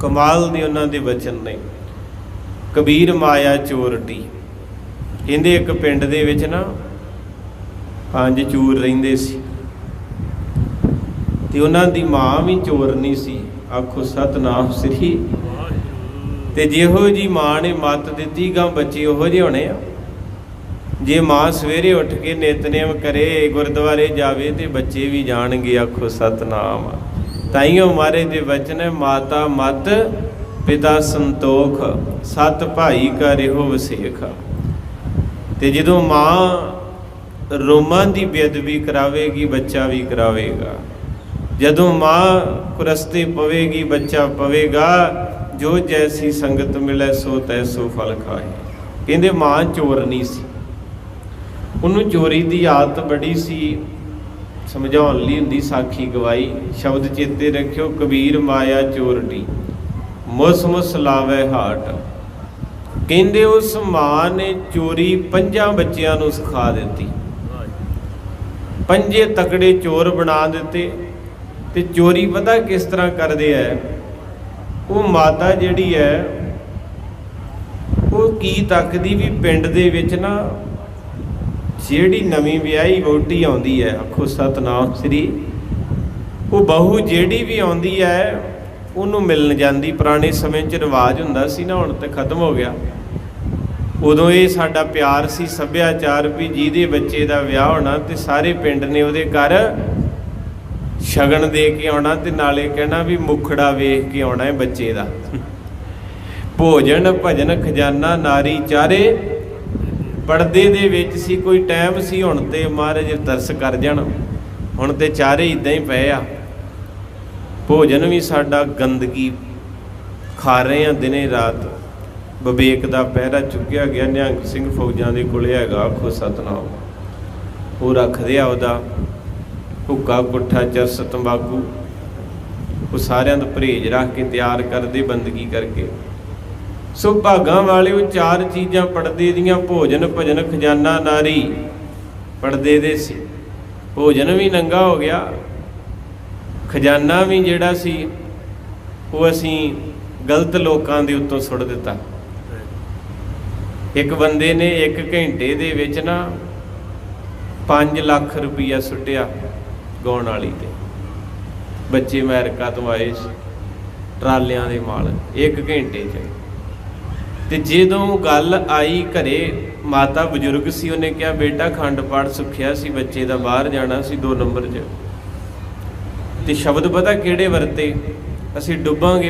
ਕਮਾਲ ਦੇ ਉਹਨਾਂ ਦੇ ਵਚਨ ਨੇ। ਕਬੀਰ ਮਾਇਆ ਚੋਰਟੀ ਕਹਿੰਦੇ ਇੱਕ ਪਿੰਡ ਦੇ ਵਿੱਚ ਨਾ ਪੰਜ ਚੋਰ ਰਹਿੰਦੇ ਸੀ। ਤੇ ਉਹਨਾਂ ਦੀ ਮਾਂ ਵੀ ਚੋਰਨੀ ਸੀ। ਆਖੋ, ਸਤਨਾਮ ਸ੍ਰੀ। ਤੇ ਜਿਹੋ ਜੀ ਮਾਂ ਨੇ ਮੱਤ ਦਿੱਤੀ, ਗਾਂ ਬੱਚੇ ਉਹੋ ਜਿਹੇ ਹੋਣੇ ਆ। ਜੇ ਮਾਂ ਸਵੇਰੇ ਉੱਠ ਕੇ ਨਿਤਨੇਮ ਕਰੇ, ਗੁਰਦੁਆਰੇ ਜਾਵੇ ਤੇ ਬੱਚੇ ਵੀ ਜਾਣਗੇ, ਆਖੋ, ਸਤਨਾਮ ਤਾਈਓ ਮਾਰੇ ਦੇ ਵਚਨ ਹੈ, ਮਾਤਾ ਮਤ, ਪਿਤਾ ਸੰਤੋਖ, ਸਤ ਭਾਈ ਕਾ ਰਿਹੋ ਵਸੇਖ। ਤੇ ਜਦੋਂ ਮਾਂ ਰੋਮਾਂ ਦੀ ਬੇਅਦਬੀ ਕਰਾਵੇਗੀ, ਬੱਚਾ ਵੀ ਕਰਾਵੇਗਾ। ਜਦੋਂ ਮਾਂ ਕੁਰਸਤੇ ਪਵੇਗੀ, ਬੱਚਾ ਪਵੇਗਾ, ਜੋ ਜੈਸੀ ਸੰਗਤ ਮਿਲੇ, ਸੋ ਤੈਸੋ ਫਲ ਖਾਏ। ਕਹਿੰਦੇ ਮਾਂ ਚੋਰ ਨਹੀਂ ਸੀ। ਉਹਨੂੰ ਚੋਰੀ ਦੀ ਆਦਤ ਬੜੀ ਸੀ। ਸਮਝਾਉਣ ਲਈ ਹੁੰਦੀ ਸਾਖੀ ਗਵਾਈ, ਸ਼ਬਦ ਚੇਤੇ ਰੱਖਿਓ, ਕਬੀਰ ਮਾਇਆ ਚੋਰਟੀ ਮੁਸ ਮੁਸ ਲਾਵੇ ਹਾਟ। ਕਹਿੰਦੇ ਉਸ ਮਾਂ ਨੇ ਚੋਰੀ ਪੰਜਾਂ ਬੱਚਿਆਂ ਨੂੰ ਸਿਖਾ ਦਿੱਤੀ। ਪੰਜੇ ਤਕੜੇ ਚੋਰ ਬਣਾ ਦਿੱਤੇ ਤੇ ਚੋਰੀ ਪਤਾ ਕਿਸ ਤਰ੍ਹਾਂ ਕਰਦੇ ਐ? ਉਹ ਮਾਤਾ ਜਿਹੜੀ ਹੈ ਉਹ ਕੀ ਤੱਕਦੀ ਵੀ ਪਿੰਡ ਦੇ ਵਿੱਚ ਨਾ ਜਿਹੜੀ ਨਵੀਂ ਵਿਆਹੀ ਵੋਟੀ ਆਉਂਦੀ ਹੈ, ਆਖੋ ਸਤਨਾਮ ਸ੍ਰੀ, ਉਹ ਬਹੂ ਜਿਹੜੀ ਵੀ ਆਉਂਦੀ ਹੈ, ਉਹਨੂੰ ਮਿਲਣ ਜਾਂਦੀ। ਪੁਰਾਣੇ ਸਮੇਂ 'ਚ ਰਿਵਾਜ ਹੁੰਦਾ ਸੀ ਨਾ, ਹੁਣ ਤੇ ਖਤਮ ਹੋ ਗਿਆ। ਉਦੋਂ ਇਹ ਸਾਡਾ ਪਿਆਰ ਸੀ, ਸੱਭਿਆਚਾਰ ਵੀ ਜਿਹਦੇ ਬੱਚੇ ਦਾ ਵਿਆਹ ਹੋਣਾ ਤੇ ਸਾਰੇ ਪਿੰਡ ਨੇ ਉਹਦੇ ਘਰ ਸ਼ਗਨ ਦੇ ਕੇ ਆਉਣਾ ਤੇ ਨਾਲੇ ਕਹਿਣਾ ਵੀ ਮੁਖੜਾ ਵੇਖ ਕੇ ਆਉਣਾ ਹੈ ਬੱਚੇ ਦਾ। ਭੋਜਨ ਭਜਨ ਖਜ਼ਾਨਾ ਨਾਰੀ ਚਾਰੇ ਪਰਦੇ ਦੇ ਵਿੱਚ ਸੀ, ਕੋਈ ਟਾਈਮ ਸੀ, ਹੁਣ ਤੇ ਮਹਾਰਾਜ ਤਰਸ ਕਰ ਜਾਣ। ਹੁਣ ਤੇ ਚਾਰੇ ਇਦਾਂ ਹੀ ਪਏ ਆ। ਭੋਜਨ ਵੀ ਸਾਡਾ ਗੰਦਗੀ ਖਾ ਰਹੇ ਆ ਦਿਨੇ ਰਾਤ। ਵਿਵੇਕ ਦਾ ਪਹਿਰਾ ਚੁੱਕਿਆ ਗਿਆ, ਨਿਹੰਗ ਸਿੰਘ ਫੌਜਾਂ ਦੇ ਕੋਲੇ ਹੈਗਾ, ਆਖੋ ਸਤਨਾਮ। ਉਹ ਰੱਖਦੇ ਆ ਉਹਦਾ। ਹੁੱਕਾ ਗੁੱਠਾ ਚਰਸ ਤੰਬਾਕੂ। ਉਹ ਸਾਰਿਆਂ ਦਾ ਪਰਹੇਜ ਰੱਖ ਕੇ ਤਿਆਰ ਕਰਦੇ ਬੰਦਗੀ ਕਰਕੇ। ਸੋ ਭਾਗਾਂ ਵਾਲੇ ਉਹ ਚਾਰ ਚੀਜ਼ਾਂ ਪੜਦੇ ਦੀਆਂ, ਭੋਜਨ ਭਜਨ ਖਜ਼ਾਨਾ ਨਾਰੀ। ਪੜਦੇ ਦੇ ਸੀ। ਭੋਜਨ ਵੀ ਨੰਗਾ ਹੋ ਗਿਆ। ਖਜ਼ਾਨਾ ਵੀ ਜਿਹੜਾ ਸੀ, ਉਹ ਅਸੀਂ ਗਲਤ ਲੋਕਾਂ ਦੇ ਉੱਤੋਂ ਸੁੱਟ ਦਿੱਤਾ। ਇੱਕ ਬੰਦੇ ਨੇ 1 ਘੰਟੇ ਦੇ ਵਿੱਚ ਨਾ 5 ਲੱਖ ਰੁਪਈਆ ਸੁੱਟਿਆ ਗਾਉਣ ਵਾਲੀ ਤੇ। ਬੱਚੇ ਅਮਰੀਕਾ ਤੋਂ ਆਏ ਸੀ, ਟਰਾਲਿਆਂ ਦੇ ਮਾਲ 1 ਘੰਟੇ 'ਚ। ਤੇ ਜਦੋਂ ਗੱਲ ਆਈ ਘਰੇ, ਮਾਤਾ ਬਜ਼ੁਰਗ ਸੀ, ਉਹਨੇ ਕਿਹਾ, ਬੇਟਾ, ਖੰਡ ਪਾਠ ਸੁਖਿਆ ਸੀ, ਬੱਚੇ ਦਾ ਬਾਹਰ ਜਾਣਾ ਸੀ 2 ਨੰਬਰ 'ਚ। ਤੇ ਸ਼ਬਦ ਪਤਾ ਕਿਹੜੇ ਵਰਤੇ? ਅਸੀਂ ਡੁੱਬਾਂਗੇ